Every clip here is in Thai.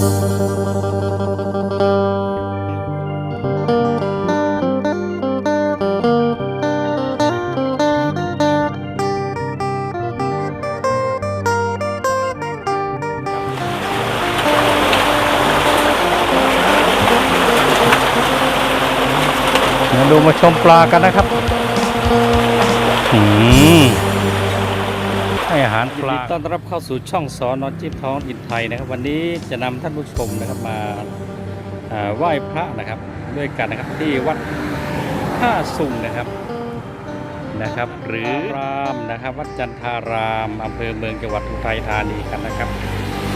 มาดูมาชมปลากันนะครับ อืม ให้อาหารปลาต้อนรับเข้าสู่ช่องสอนอนจิ๊บท้องอินไทยนะครับ วันนี้จะนำท่านผู้ชมนะครับมาอ่าไหว้พระนะครับ ด้วยกันนะครับที่วัดท่าสุงนะครับนะครับ หรือรามนะครับวัดจันทารามอำเภอเมืองจังหวัดอุทัยธานีกันนะครับ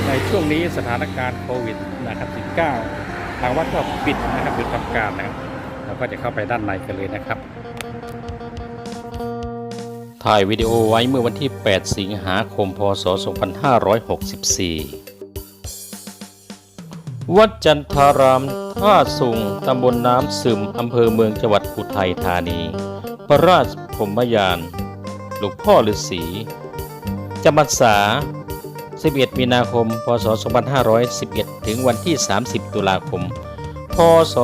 ในช่วงนี้สถานการณ์โควิดนะครับ 19 ทางวัดก็ปิดนะครับหยุดทำการนะครับเราก็จะเข้าไปด้านในกันเลยนะครับ ถ่ายวิดีโอไว้เมื่อวันที่ 8 สิงหาคม พศ 2564 วัดจันทารามท่าสุงตำบลน้ำซึมอำเภอเมืองจังหวัดอุทัยธานี พระราชพรมยาน หลวงพ่อฤาษีจำพรรษา 11 มีนาคม พศ 2511 ถึงวันที่ 30 ตุลาคม พศ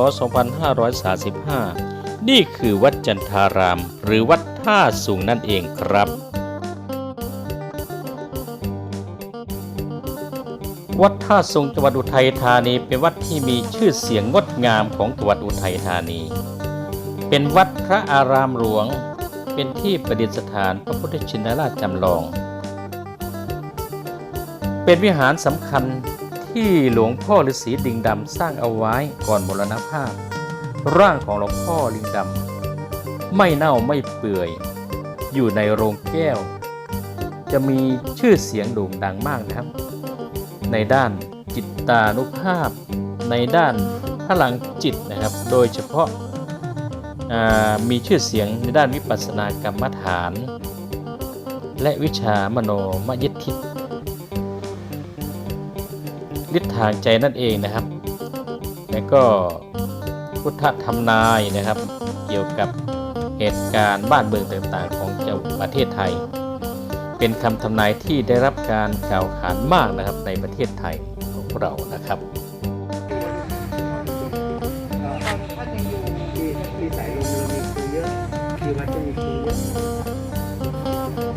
2535 นี่คือวัดจันทาราม หรือวัดท่าสูงนั่นเองครับ วัดท่าสูงจังหวัดอุทัยธานีเป็นวัดที่มีชื่อเสียงงดงามของจังหวัดอุทัยธานี เป็นวัดพระอารามหลวง เป็นที่ประดิษฐานพระพุทธชินราชจำลอง เป็นวิหารสำคัญที่หลวงพ่อฤาษีลิงดำสร้างเอาไว้ก่อนมรณภาพ ร่างของหลวงพ่อลิงดำไม่เน่าไม่เปื่อย อยู่ในโรงแก้ว จะมีชื่อเสียงโด่งดังมากนะครับ ในด้านจิตตานุภาพ ในด้านพลังจิตนะครับ โดยเฉพาะามีชื่อเสียงในด้านวิปัสสนากรรมฐาน และวิชามโนมยิทธิฤทธิ์ทางใจนั่นเองนะครับ และก็ พุทธธรรมนายนะครับ เกี่ยวกับเหตุการณ์บ้านเมืองต่างๆ ของเจ้าประเทศไทย เป็นคำทำนายที่ได้รับการกล่าวขานมากนะครับในประเทศไทยของเรานะครับ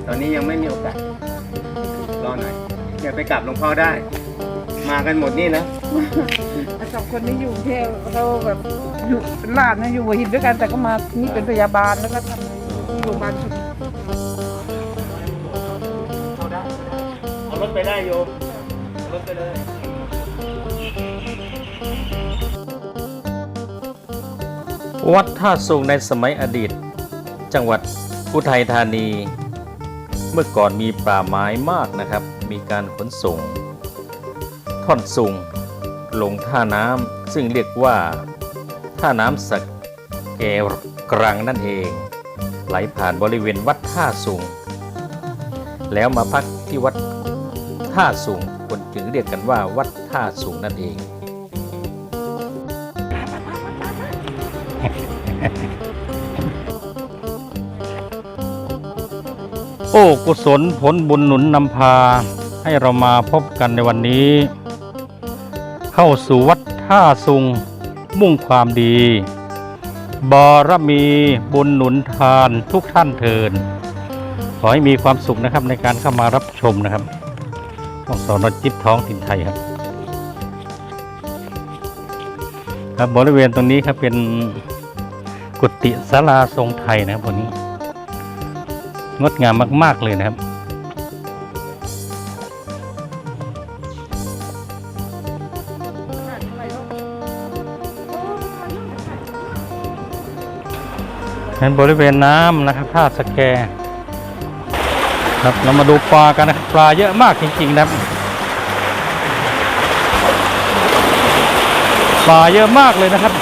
ตอนนี้ยังไม่มีโอกาสรอหน่อยเดี๋ยวไปกลับหลวงพ่อได้ มากันหมดนี่นะ สองคนนี้อยู่กรุงเทพเราแบบอยู่เป็นหลานนะอยู่หัวหินด้วยกันแต่ก็มานี่เป็นพยาบาลแล้วก็ทำที่โรงพยาบาลชุมเอารถไปได้โยมเอารถไปเลยวัดท่าสูงในสมัยอดีต จังหวัดอุทัยธานี เมื่อก่อนมีป่าไม้มากนะครับ มีการขนส่ง ท่อนสูง ลงท่าน้ำซึ่งเรียกว่าท่าน้ำสักแกกรังนั่นเอง ไหลผ่านบริเวณวัดท่าสูง แล้วมาพักที่วัดท่าสูงคนจึงเรียกกันว่าวัดท่าสูงนั่นเองโอ้กุศลผลบุญหนุนนำพาให้เรามาพบกันในวันนี้ เข้าสู่วัดท่าสุง มุ่งความดี บารมีบุญหนุนทานทุกท่านเทิน ขอให้มีความสุขนะครับในการเข้ามารับชมนะครับของสอนจิตท้องถิ่นไทยครับ ครับบริเวณตรงนี้ครับเป็นกุฏิศาลาทรงไทยนะครับวันนี้ งดงามมาก ๆ เลยนะครับ เป็นบริเวณน้ำนะครับท่าสแกครับเรามาดูปลากันนะครับปลาเยอะมากจริงๆนะครับปลาเยอะมากเลยนะครับ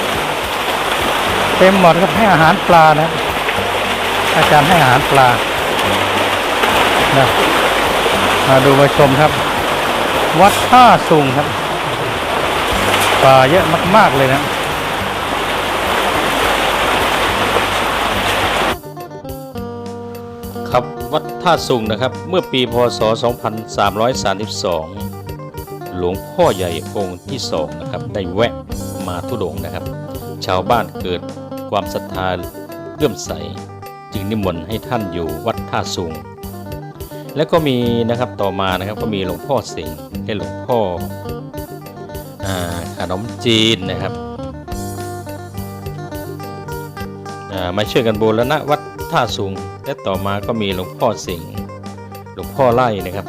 เต็มหมดครับให้อาหารปลานะครับอาจารย์ให้อาหารปลานะมาดูมาชมครับ วัดท่าสุงครับ ปลาเยอะมากๆเลยนะ ท่าสุงนะครับ เมื่อปีพศ 2332 หลวงพ่อใหญ่องค์ที่สองนะครับได้แวะมาทุดงนะครับ ชาวบ้านเกิดความศรัทธาเลื่อมใส จึงนิมนต์ให้ท่านอยู่วัดท่าสูงแล้วก็มีนะครับต่อมานะครับก็มีหลวงพ่อสิงห์และหลวงพ่ออขนมจีนนะครับอ่ามาช่วยกันบูรณะวัดท่าสูง และต่อมาก็มีหลวงพ่อสิงห์หลวงพ่อไล่นะครับ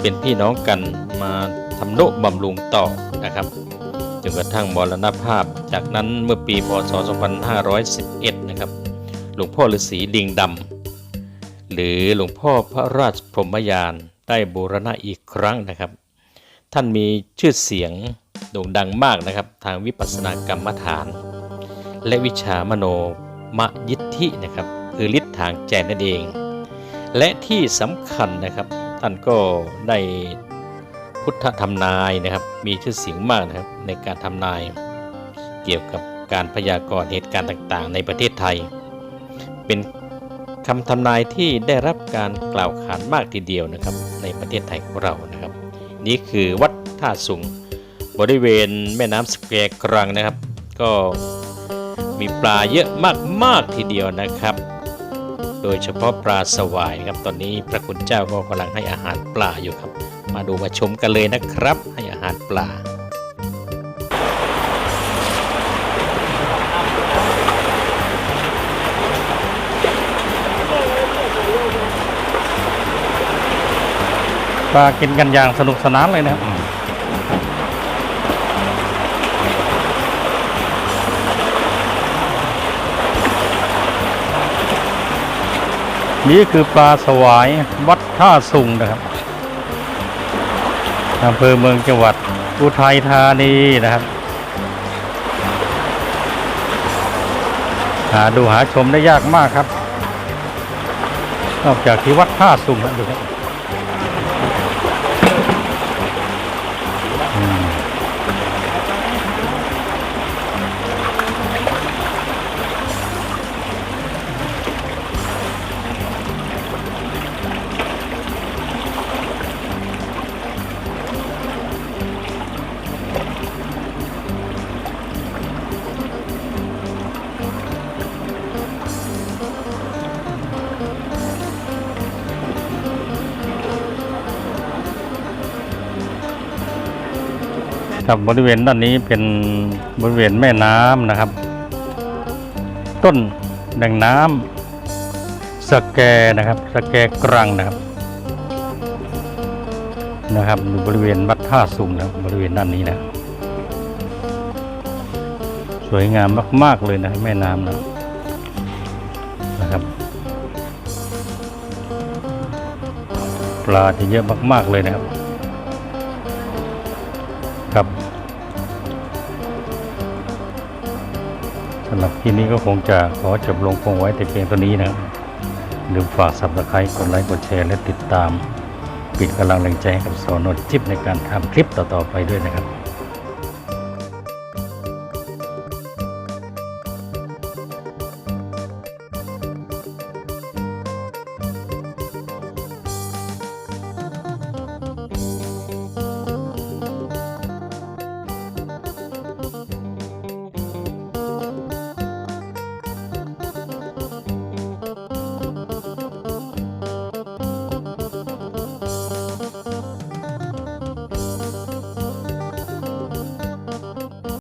เป็นพี่น้องกันมาทำโนบำรุงต่อนะครับจนกระทั่งมรณภาพ จากนั้นเมื่อปีพศ 2511 นะครับ หลวงพ่อฤาษีดิงดำหรือหลวงพ่อพระราชพรหมยานได้บูรณะอีกครั้งนะครับ ท่านมีชื่อเสียงโด่งดังมากนะครับ ทางวิปัสสนากรรมฐาน และวิชามโนมยิทธินะครับ คือฤทธิ์ทางใจนั่นเอง และที่สำคัญนะครับ ท่านก็ได้พุทธทำนายนะครับ มีชื่อเสียงมากนะครับในการทำนาย เกี่ยวกับการพยากรณ์เหตุการณ์ต่างๆ ในประเทศไทย เป็นคำทำนายที่ได้รับการกล่าวขานมากทีเดียวนะครับ ในประเทศไทยของเรานะครับ นี่คือวัดท่าสุงบริเวณแม่น้ำสแควร์กรังนะครับ ก็มีปลาเยอะมากๆทีเดียวนะครับ โดยเฉพาะปลาสวายครับ ตอนนี้พระคุณเจ้าก็กำลังให้อาหารปลาอยู่ครับ มาดูมาชมกันเลยนะครับ ให้อาหารปลาปลากินกันอย่างสนุกสนานเลยนะครับ นี่คือปลาสวายวัดท่าสุงนะครับอำเภอเมืองจังหวัดอุทัยธานีนะครับ หาดูหาชมได้ยากมากครับ นอกจากที่วัดท่าสุงนะดูครับ ครับบริเวณด้านนี้เป็นบริเวณแม่น้ำนะครับ ต้นแหล่งน้ำสแกนะครับสแกกรังนะครับ นะครับอยู่บริเวณวัดท่าสุงนะบบริเวณด้านนี้นะสวยงามมาก ๆ เลยนะแม่น้ำนะนะครับ ปลาจะเยอะมาก ๆ เลยนะครับ ครับสำหรับที่นี้ก็คงจะขอจบลงคงไว้แต่เพียงเท่านี้นะครับลืมฝากสับสไคร้กดไลค์กดแชร์และติดตาม ปิดกำลังแรงใจให้กับสอนอดจิบในการทำคลิปต่อๆไปด้วยนะครับ